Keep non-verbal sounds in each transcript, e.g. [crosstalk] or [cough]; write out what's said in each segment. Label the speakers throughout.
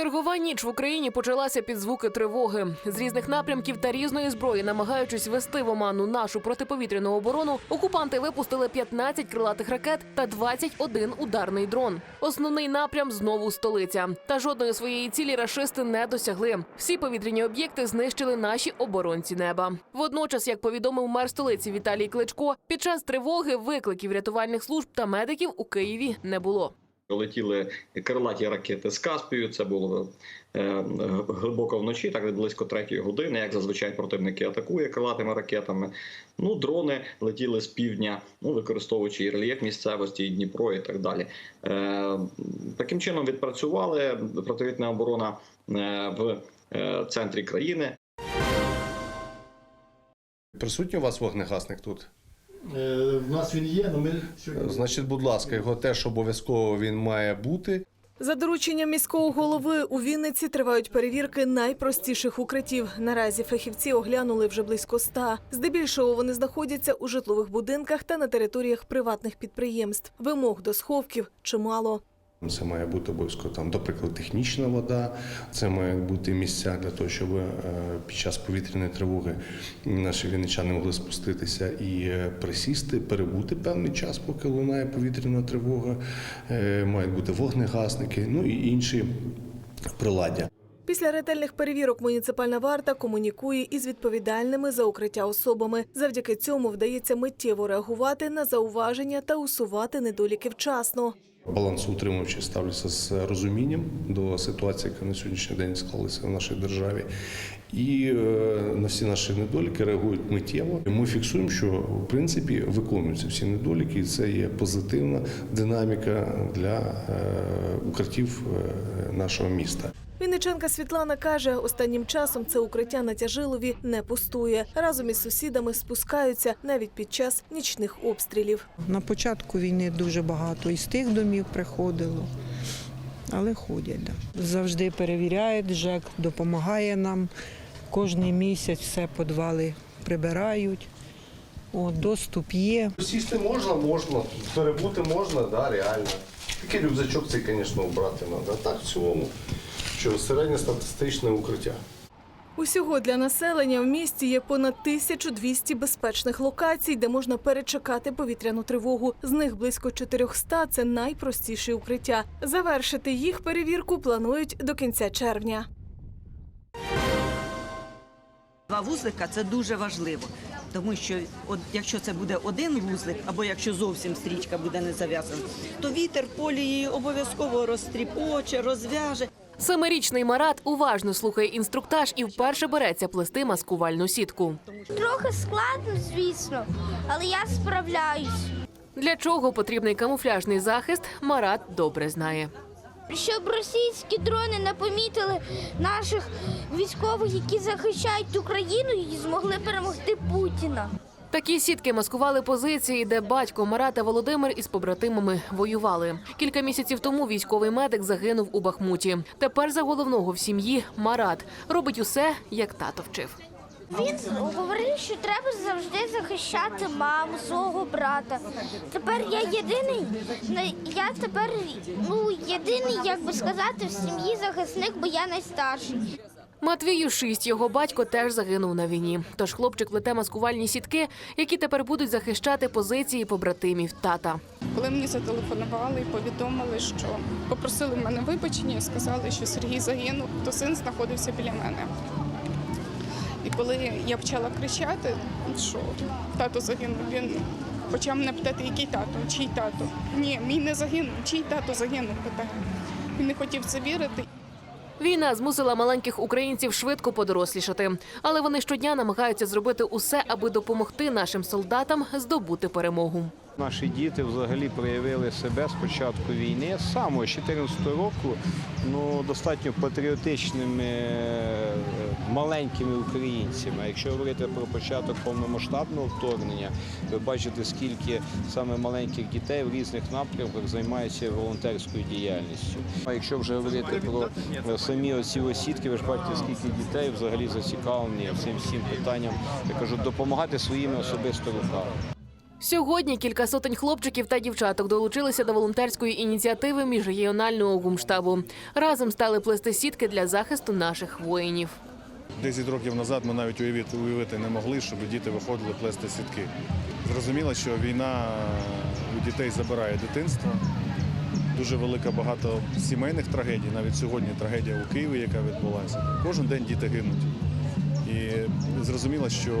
Speaker 1: Чергова ніч в Україні почалася під звуки тривоги. З різних напрямків та різної зброї, намагаючись вести в оману нашу протиповітряну оборону, окупанти випустили 15 крилатих ракет та 21 ударний дрон. Основний напрям знову столиця. Та жодної своєї цілі рашисти не досягли. Всі повітряні об'єкти знищили наші оборонці неба. Водночас, як повідомив мер столиці Віталій Кличко, під час тривоги викликів рятувальних служб та медиків у Києві не було.
Speaker 2: Летіли крилаті ракети з Каспію. Це було е, глибоко вночі, так близько третьої години. Як зазвичай противники атакує крилатими ракетами. Ну, дрони летіли з півдня, ну використовуючи і рельєф місцевості, і Дніпро, і так далі. Е, таким чином відпрацювали противітна оборона е, в центрі країни.
Speaker 3: Присутній у вас вогнегасник тут?
Speaker 4: Е, В нас він є, але ми сьогодні.
Speaker 3: Значить, будь ласка, його теж обов'язково він має бути.
Speaker 5: За дорученням міського голови у Вінниці тривають перевірки найпростіших укриттів. Наразі фахівці оглянули вже близько ста. Здебільшого вони знаходяться у житлових будинках та на територіях приватних підприємств. Вимог до сховків чимало.
Speaker 3: Це має бути обов'язково там, до прикладу, технічна вода. Це мають бути місця для того, щоб е, під час повітряної тривоги наші вінничани могли спуститися і е, присісти, перебути певний час, поки лунає повітряна тривога. Е, Мають бути вогнегасники, ну і інші приладдя.
Speaker 5: Після ретельних перевірок муніципальна варта комунікує із відповідальними за укриття особами. Завдяки цьому вдається миттєво реагувати на зауваження та усувати недоліки вчасно.
Speaker 3: Балансоутримувачі ставляться з розумінням до ситуації, яка на сьогоднішній день склалася в нашій державі, і е, на всі наші недоліки реагують миттєво. Ми фіксуємо, що в принципі виконуються всі недоліки, і це є позитивна динаміка для е, укриттів е, нашого міста.
Speaker 5: Вінниченка Світлана каже, останнім часом це укриття на Тяжилові не пустує. Разом із сусідами спускаються навіть під час нічних обстрілів.
Speaker 6: На початку війни дуже багато із тих домів приходило, але ходять. Да. Завжди перевіряють, ЖЕК допомагає нам. Кожний місяць все підвали прибирають. О, доступ є.
Speaker 3: Сісти можна, можна, перебути можна, да, реально. Такий рюкзачок цей, звісно, обрати треба. Так, в цілому, що середньостатистичне укриття.
Speaker 5: Усього для населення в місті є понад 1200 безпечних локацій, де можна перечекати повітряну тривогу. З них близько 400 – це найпростіші укриття. Завершити їх перевірку планують до кінця червня.
Speaker 7: Два вузлика це дуже важливо, тому що от якщо це буде один вузлик, або якщо зовсім стрічка буде не зав'язана, то вітер полі її обов'язково розтріпоче, розв'яже.
Speaker 1: Семирічний Марат уважно слухає інструктаж і вперше береться плести маскувальну сітку.
Speaker 8: Трохи складно, звісно, але я справляюсь.
Speaker 1: Для чого потрібний камуфляжний захист, Марат добре знає.
Speaker 8: Щоб російські дрони не помітили наших військових, які захищають Україну і змогли перемогти Путіна.
Speaker 1: Такі сітки маскували позиції, де батько Марата Володимир із побратимами воювали. Кілька місяців тому військовий медик загинув у Бахмуті. Тепер за головного в сім'ї Марат робить усе, як тато вчив.
Speaker 8: Він говорив, що треба завжди захищати маму, свого брата. Тепер я єдиний, я тепер ну єдиний, як би сказати, в сім'ї захисник, бо я найстарший.
Speaker 1: Матвію шість його батько теж загинув на війні. Тож хлопчик плете маскувальні сітки, які тепер будуть захищати позиції побратимів тата.
Speaker 9: Коли мені зателефонували і повідомили, що попросили мене вибачення сказали, що Сергій загинув, то син знаходився біля мене. І коли я почала кричати, що тато загинув, він почав мене питати, який тато, чий тато. Ні, мій не загинув, чий тато загинув, питає. Він не хотів це вірити.
Speaker 1: Війна змусила маленьких українців швидко подорослішати, але вони щодня намагаються зробити усе, аби допомогти нашим солдатам здобути перемогу.
Speaker 10: Наші діти взагалі проявили себе з початку війни з самого 14 року ну, достатньо патріотичними е, маленькими українцями. Якщо говорити про початок повномасштабного вторгнення, ви бачите, скільки саме маленьких дітей в різних напрямках займаються волонтерською діяльністю. А якщо вже говорити про е, самі оці осідки, ви ж бачите, скільки дітей взагалі зацікавлені цим всім питанням, я кажу, допомагати своїми особисто руками.
Speaker 1: Сьогодні кілька сотень хлопчиків та дівчаток долучилися до волонтерської ініціативи міжрегіонального гумштабу. Разом стали плести сітки для захисту наших воїнів.
Speaker 11: 10 років назад ми навіть уявити, уявити не могли, щоб діти виходили плести сітки. Зрозуміло, що війна у дітей забирає дитинство. Дуже велика багато сімейних трагедій. Навіть сьогодні трагедія у Києві, яка відбулася. Кожен день діти гинуть. І зрозуміло, що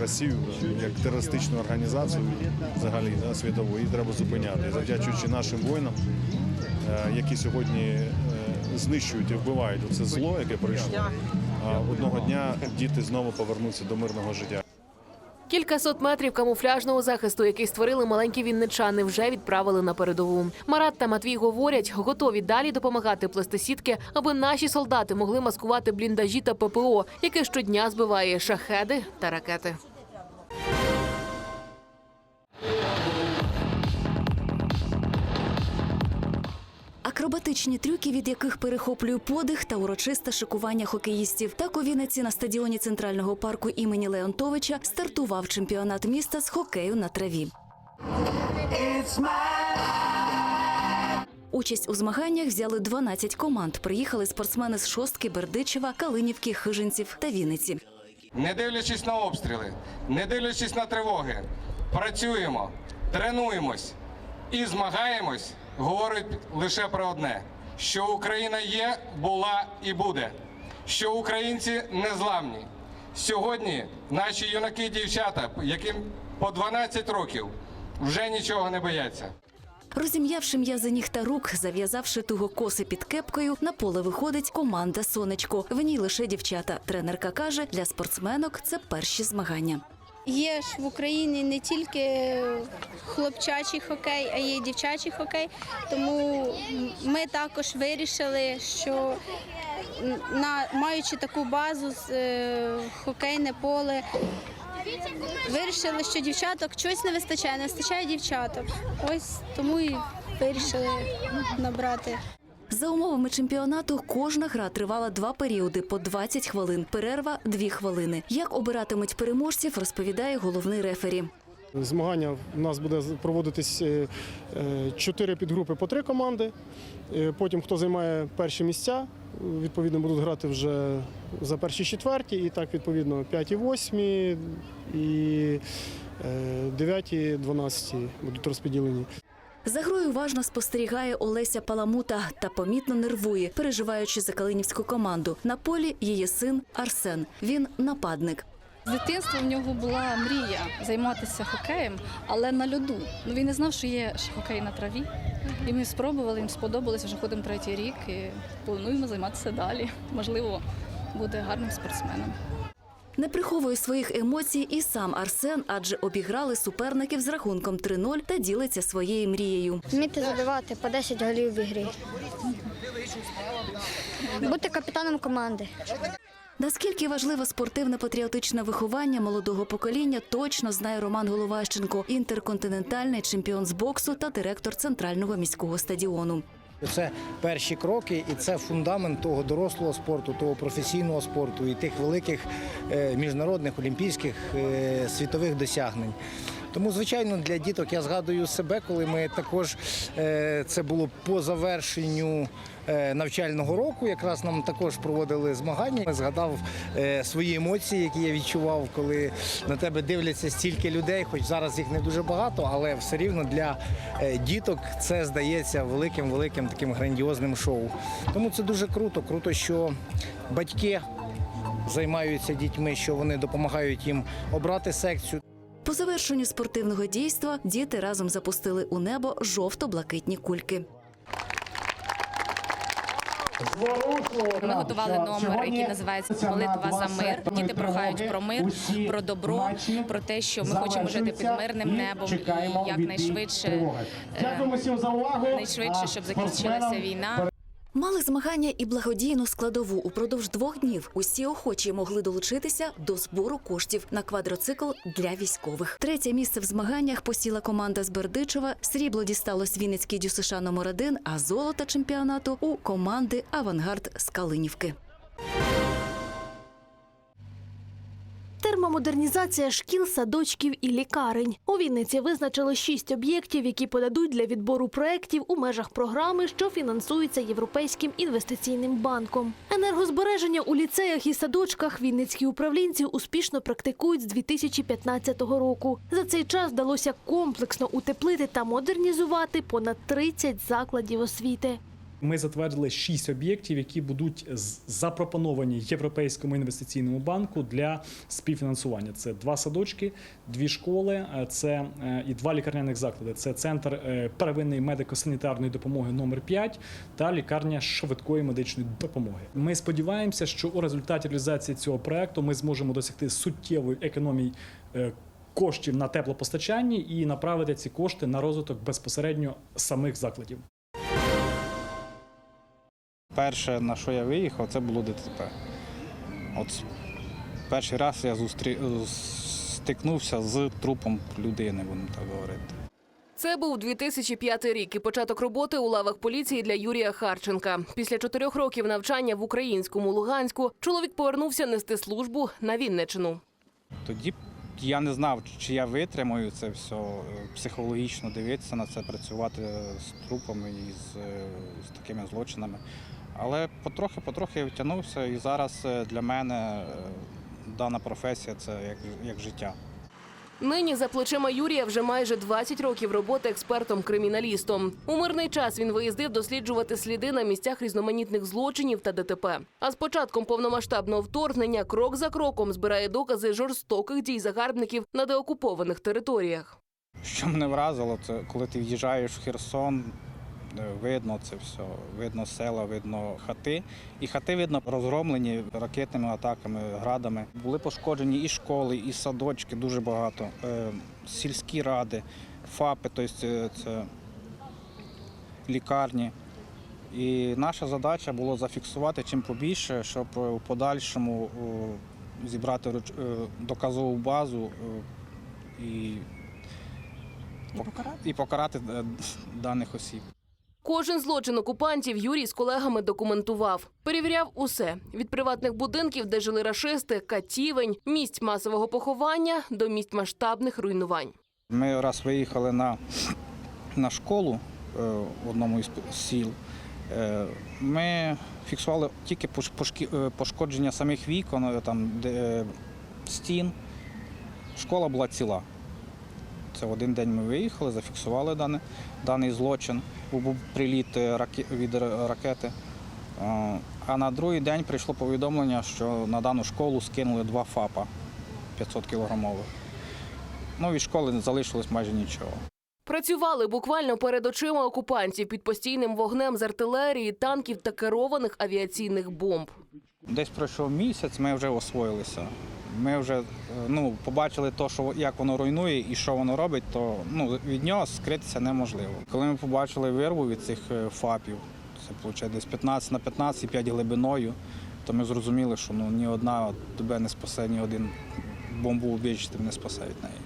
Speaker 11: Росію як терористичну організацію взагалі да, світову її треба зупиняти. Завдячуючи нашим воїнам, е, які сьогодні е, знищують і вбивають це зло, яке прийшло. А одного дня діти знову повернуться до мирного життя.
Speaker 1: Кількасот метрів камуфляжного захисту, який створили маленькі вінничани, вже відправили на передову. Марат та Матвій говорять, готові далі допомагати плести сітки, аби наші солдати могли маскувати бліндажі та ППО, яке щодня збиває шахеди та ракети.
Speaker 12: Акробатичні трюки, від яких перехоплює подих та урочисте шикування хокеїстів. Так у Вінниці на стадіоні центрального парку імені Леонтовича стартував чемпіонат міста з хокею на траві. Участь у змаганнях взяли 12 команд. Приїхали спортсмени з шостки, Бердичева, Калинівки, Хижинців та Вінниці.
Speaker 13: Не дивлячись на обстріли, не дивлячись на тривоги, працюємо, тренуємось і змагаємось, говорить лише про одне: що Україна є, була і буде, що українці незламні. Сьогодні наші юнаки і дівчата, яким по 12 років, вже нічого не бояться.
Speaker 12: Розім'явши м'язи ніг та рук, зав'язавши туго коси під кепкою, на поле виходить команда Сонечко. В ній лише дівчата. Тренерка каже, для спортсменок це перші змагання.
Speaker 14: Є ж в Україні не тільки хлопчачий хокей, а є дівчачий хокей. Тому ми також вирішили, що на маючи таку базу з е, хокейне поле. Вирішили, що дівчаток чогось не вистачає, не вистачає дівчаток. Ось тому і вирішили набрати.
Speaker 12: За умовами чемпіонату кожна гра тривала два періоди по 20 хвилин. Перерва 2 хвилини. Як обиратимуть переможців, розповідає головний рефері.
Speaker 4: Змагання у нас буде проводитись е, е, чотири підгрупи по три команди. Е, Потім, хто займає перші місця, відповідно будуть грати вже за перші четверті, і так відповідно п'яті, восьмі і дев'яті, дванадцяті будуть розподілені.
Speaker 12: За грою уважно спостерігає Олеся Паламута та помітно нервує, переживаючи за калинівську команду. На полі її син Арсен. Він нападник.
Speaker 9: З дитинства в нього була мрія займатися хокеєм, але на льоду. Ну він не знав, що є хокей на траві. І ми спробували, їм сподобалося, вже ходимо третій рік і плануємо займатися далі. Можливо, буде гарним спортсменом.
Speaker 12: Не приховує своїх емоцій і сам Арсен, адже обіграли суперників з рахунком 3-0 та ділиться своєю мрією.
Speaker 14: Вміти забивати по 10 голів в ігрі. Бути капітаном команди.
Speaker 12: Наскільки важливе спортивне патріотичне виховання молодого покоління, точно знає Роман Головащенко, інтерконтинентальний чемпіон з боксу та директор центрального міського стадіону.
Speaker 15: Це перші кроки, і це фундамент того дорослого спорту, того професійного спорту і тих великих е, міжнародних олімпійських е, світових досягнень. Тому, звичайно, для діток я згадую себе, коли ми також е, це було по завершенню е, навчального року. Якраз нам також проводили змагання. Я згадав е, свої емоції, які я відчував, коли на тебе дивляться стільки людей, хоч зараз їх не дуже багато, але все рівно для діток це здається великим, великим таким грандіозним шоу. Тому це дуже круто. Круто, що батьки займаються дітьми, що вони допомагають їм обрати секцію.
Speaker 12: По завершенню спортивного дійства діти разом запустили у небо жовто-блакитні кульки.
Speaker 9: Ми готували номер, який називається Молитва за мир. Діти прохають про мир, про добро, про те, що ми хочемо жити під мирним небом і якнайшвидше е, найшвидше, щоб закінчилася війна.
Speaker 12: Мали змагання і благодійну складову. Упродовж двох днів усі охочі могли долучитися до збору коштів на квадроцикл для військових. Третє місце в змаганнях посіла команда з Бердичева. Срібло дісталось Вінницькій ДЮСШ номер 1 а золото чемпіонату у команди Авангард з Калинівки.
Speaker 16: Термомодернізація шкіл, садочків і лікарень. У Вінниці визначили шість об'єктів, які подадуть для відбору проєктів у межах програми, що фінансується Європейським інвестиційним банком. Енергозбереження у ліцеях і садочках вінницькі управлінці успішно практикують з 2015 року. За цей час вдалося комплексно утеплити та модернізувати понад 30 закладів освіти.
Speaker 17: Ми затвердили шість об'єктів, які будуть запропоновані Європейському інвестиційному банку для співфінансування. Це два садочки, дві школи, е, це е, і два лікарняних заклади. Це центр е, первинної медико-санітарної допомоги номер 5 та лікарня швидкої медичної допомоги. Ми сподіваємося, що у результаті реалізації цього проекту ми зможемо досягти суттєвої економії. Коштів на теплопостачанні і направити ці кошти на розвиток безпосередньо самих закладів.
Speaker 18: Перше, на що я виїхав, це було ДТП. От перший раз я зустрі... стикнувся з трупом людини, будемо так говорити.
Speaker 1: Це був 2005 рік і початок роботи у лавах поліції для Юрія Харченка. Після чотирьох років навчання в українському Луганську чоловік повернувся нести службу на Вінничину.
Speaker 18: Тоді я не знав, чи я витримаю це все психологічно дивитися на це, працювати з трупами і з, з такими злочинами. Але потрохи-потрохи я втягнувся, і зараз е, для мене е, дана професія це як, як життя.
Speaker 1: Нині за плечима Юрія вже майже 20 років роботи експертом-криміналістом. У мирний час він виїздив досліджувати сліди на місцях різноманітних злочинів та ДТП. А з початком повномасштабного вторгнення крок за кроком збирає докази жорстоких дій загарбників на деокупованих територіях.
Speaker 18: Що мене вразило, це коли ти в'їжджаєш в Херсон, видно це все, видно села, видно хати. І хати видно розгромлені ракетними атаками, градами. Були пошкоджені і школи, і садочки дуже багато, е, сільські ради, ФАПи, тобто це, лікарні. І наша задача було зафіксувати чим побільше, щоб е, у подальшому е, зібрати е, доказову базу е, і і покарати е, даних осіб.
Speaker 1: Кожен злочин окупантів Юрій з колегами документував. Перевіряв усе від приватних будинків, де жили рашисти, катівень, місць масового поховання до місць масштабних руйнувань.
Speaker 18: Ми раз виїхали на, на школу е, в одному із сіл. Е, Ми фіксували тільки е, пошкодження самих вікон, там, де, стін. Школа була ціла. Це в один день ми виїхали, зафіксували дане, даний злочин. Був приліт е, від ракети. Е, А на другий день прийшло повідомлення, що на дану школу скинули два ФАПа 500 кілограмових. Ну, від школи не залишилось майже нічого.
Speaker 1: Працювали буквально перед очима окупантів під постійним вогнем з артилерії, танків та керованих авіаційних бомб.
Speaker 18: Десь пройшов місяць, ми вже освоїлися. Ми вже е, ну, побачили то, що як воно руйнує і що воно робить, то ну, від нього скритися неможливо. Коли ми побачили вирву від цих е, ФАПів, це виходить десь 15 на 15 і 5 глибиною, то ми зрозуміли, що ну, ні одна тебе не спасе, ні один бомбу бомбоубіжчик не спасе від неї.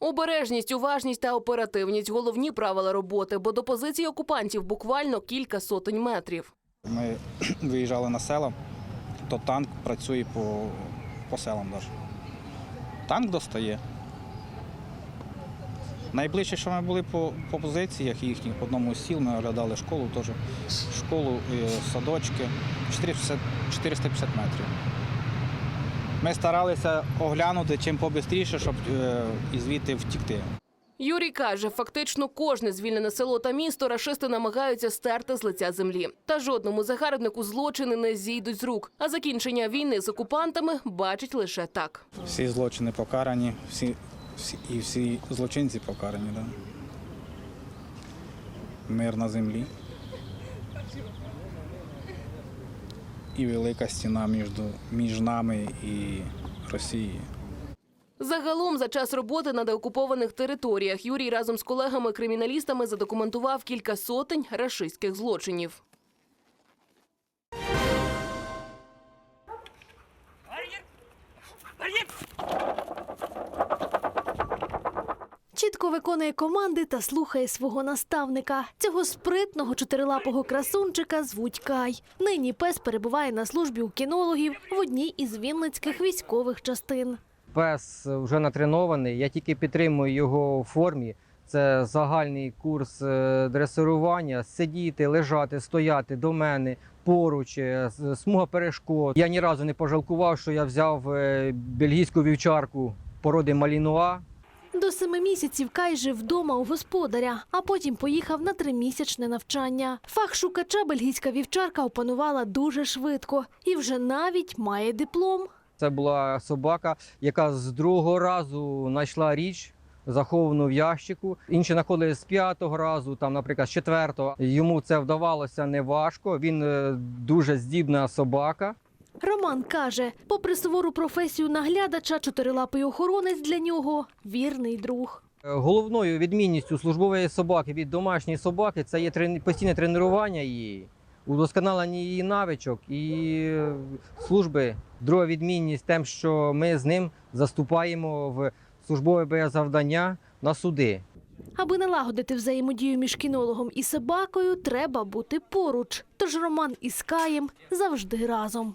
Speaker 1: Обережність, уважність та оперативність головні правила роботи, бо до позиції окупантів буквально кілька сотень метрів.
Speaker 18: Ми [clears throat] виїжджали на села, то танк працює по, по селам навіть. Танк достає. Найближче, що ми були по, по позиціях їхніх, по одному з сіл, ми оглядали школу теж. Школу, е, садочки, 450, 450 метрів. Ми старалися оглянути чим побистріше, щоб е, і звідти втікти.
Speaker 1: Юрій каже, фактично кожне звільнене село та місто рашисти намагаються стерти з лиця землі. Та жодному загарбнику злочини не зійдуть з рук. А закінчення війни з окупантами бачить лише так.
Speaker 18: Всі злочини покарані, всі, всі, і всі злочинці покарані. Да? Мир на землі. І велика стіна між, між нами і Росією.
Speaker 1: Загалом за час роботи на деокупованих територіях Юрій разом з колегами-криміналістами задокументував кілька сотень рашистських злочинів.
Speaker 16: Чітко виконує команди та слухає свого наставника. Цього спритного чотирилапого красунчика звуть Кай. Нині пес перебуває на службі у кінологів в одній із вінницьких військових частин.
Speaker 19: Пес вже натренований. Я тільки підтримую його у формі. Це загальний курс е, дресирування, сидіти, лежати, стояти до мене поруч, е, смуга перешкод. Я ні разу не пожалкував, що я взяв е, бельгійську вівчарку породи Малінуа.
Speaker 16: До семи місяців Кай жив вдома у господаря, а потім поїхав на тримісячне навчання. Фах шукача бельгійська вівчарка опанувала дуже швидко і вже навіть має диплом.
Speaker 19: Це була собака, яка з другого разу знайшла річ. Заховану в ящику. Інші знаходили з п'ятого разу, там, наприклад, з четвертого. Йому це вдавалося неважко. Він е, дуже здібна собака.
Speaker 16: Роман каже, попри сувору професію наглядача, чотирилапий охоронець для нього вірний друг.
Speaker 19: Е, Головною відмінністю службової собаки від домашньої собаки це є постійне тренування її, удосконалення її навичок і служби. Друга відмінність тим, що ми з ним заступаємо в службове боєзавдання на суди.
Speaker 16: Аби налагодити взаємодію між кінологом і собакою, треба бути поруч. Тож Роман із Каєм завжди разом.